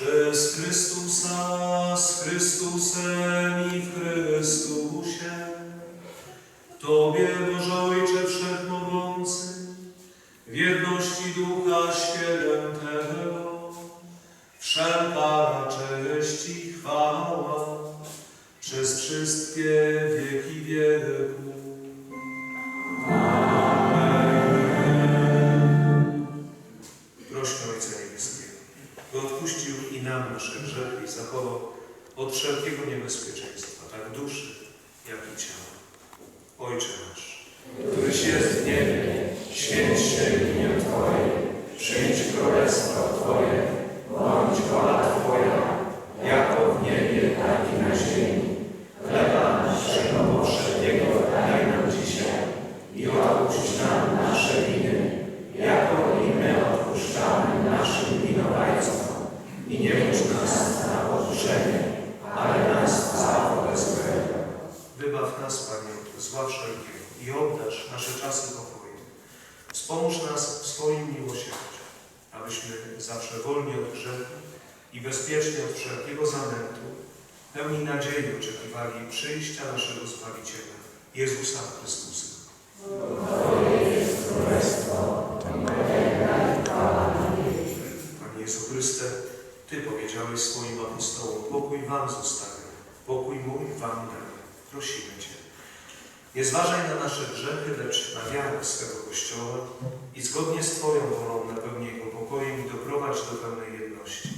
Przez Chrystusa, z Chrystusem i w Chrystusie. Tobie, Boże Ojcze Wszechmogący, w jedności Ducha Świętego, wszelka cześć i chwała przez wszystkie wieki wieków. Prośmy Ojca Niebieskiego, by odpuścił nam grzechy i zachował od wszelkiego niebezpieczeństwa, tak duszy, wybaw nas, Panie, zła wszelkiego i oddasz nasze czasy pokoju. Wspomóż nas w swoim miłosierdziu, abyśmy zawsze wolni od grzechu i bezpiecznie od wszelkiego zamętu, pełni nadziei oczekiwali przyjścia naszego Zbawiciela, Jezusa Chrystusa. Panie Jezu Chryste, Ty powiedziałeś swoim apostołom, pokój Wam zostawię, pokój mój Wam daję. Prosimy Cię. Nie zważaj na nasze grzechy, lecz na wiarę swego Kościoła i zgodnie z Twoją wolą napełnij go pokojem i doprowadź do pełnej jedności,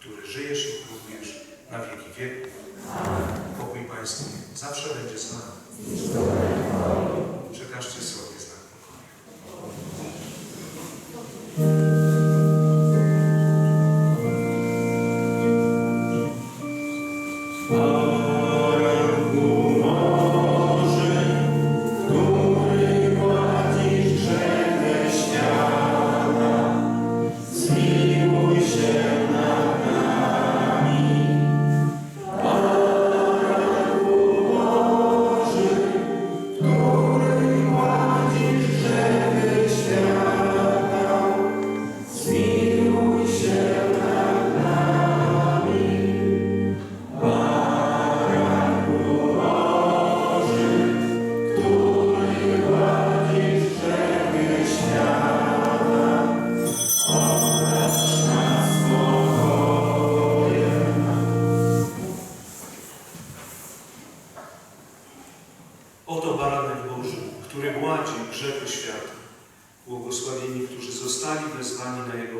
który żyjesz i królujesz na wieki wieków. Pokój Pański zawsze będzie z nami. baranek Boży, który gładzi grzechy świata. Błogosławieni, którzy zostali wezwani na Jego